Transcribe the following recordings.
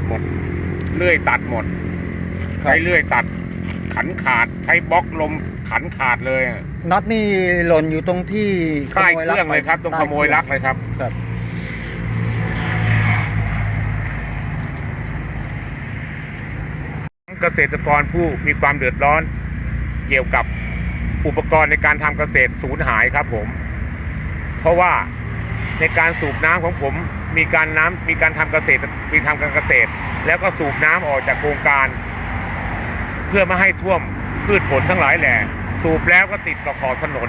ดหมด เลื่อยตัดหมด ใช้เลื่อยตัด ขันขาด ใช้บล็อกลมขันขาดเลยอะน็อตนี่หล่นอยู่ตรงที่ใต้เครื่องเลยครับ ตรงขโมยลักเลยครับ ครับเกษตรกรผู้มีความเดือดร้อน เกี่ยวกับอุปกรณ์ในการทำเกษตรสูญหายครับผม เพราะว่าในการสูบน้ำของผม มีการน้ำมีการทำเกษตรมีทำการเกษตร แล้วก็สูบน้ำออกจากโครงการ เพื่อไม่ให้ท่วมพืชผลทั้งหลายแหล่สูบแล้วก็ติดกับขอบถนน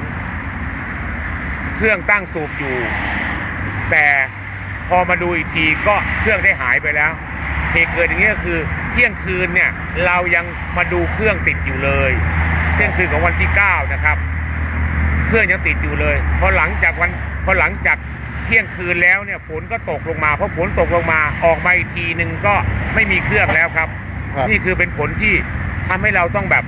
เครื่องตั้งสูบอยู่ แต่พอมาดูอีกทีก็เครื่องได้หายไปแล้วเหตุเกิดอย่างนี้ก็คือเที่ยงคืนเนี่ยเรายังมาดูเครื่องติดอยู่เลยเที่ยงคืนของวันที่ 9 นะครับ เครื่องยังติดอยู่เลยพอหลังจากวันพอหลังจาก ที่ยงคืนแล้วเนี่ยฝนก็ตกลงมาพอฝนตกลงมาออกมาอีกทีหนึ่งก็ไม่มีเครื่องแล้วครับ ครับ นี่คือเป็นผลที่ทำให้เราต้องแบบ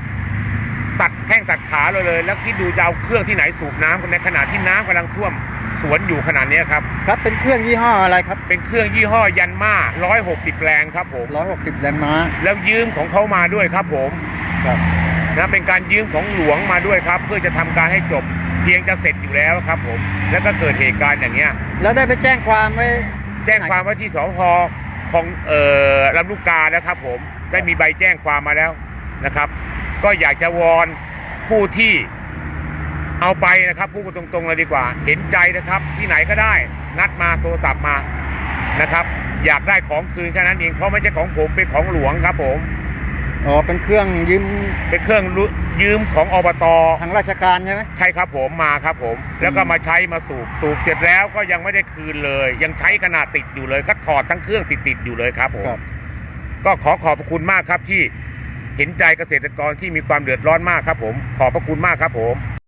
ตัดแข้งตัดขาเราเลย แล้วคิดดูจะเอาเครื่องที่ไหนสูบน้ำในขณะที่น้ำกำลังท่วมสวนอยู่ขนาดนี้ยครับ ครับเป็นเครื่องยี่ห้ออะไรครับ เป็นเครื่องยี่ห้อยันมา 160 แรงครับผม 160 แรงม้าแล้วยืมของเขามาด้วยครับผมครับ นะเป็นการยืมของหลวงมาด้วยครับ เพื่อจะทำการให้จบเพียงจะเสร็จอยู่แล้วครับผม แล้วก็เกิดเหตุการณ์อย่างเงี้ย แล้วได้ไปแจ้งความไว้แจ้งความไว้ที่สพของเอ่อลำลูกกาแล้วครับ ผมได้มีใบแจ้งความมาแล้วนะครับ ก็อยากจะวอนผู้ที่เอาไปนะครับพูดกันตรงๆเลยดีกว่า เห็นใจนะครับ ที่ไหนก็ได้ นัดมาโทรศัพท์มานะครับ อยากได้ของคืนแค่นั้นเองเพราะไม่ใช่ของผมเป็นของหลวงครับผมอ๋อเป็นเครื่องยืมเป็นเครื่องรุ ยืมของอบตทางราชการใช่ไหมใช่ครับผมมาครับผม แล้วก็มาใช้มาสูบสูบเสร็จแล้วก็ยังไม่ได้คืนเลย ยังใช้ขนาดติดอยู่เลย ก็ถอดทั้งเครื่องติดติดๆอยู่เลยครับผมครับ ก็ขอขอบพระคุณมากครับที่เห็นใจเกษตรกรที่มีความเดือดร้อนมากครับผม ขอบพระคุณมากครับผม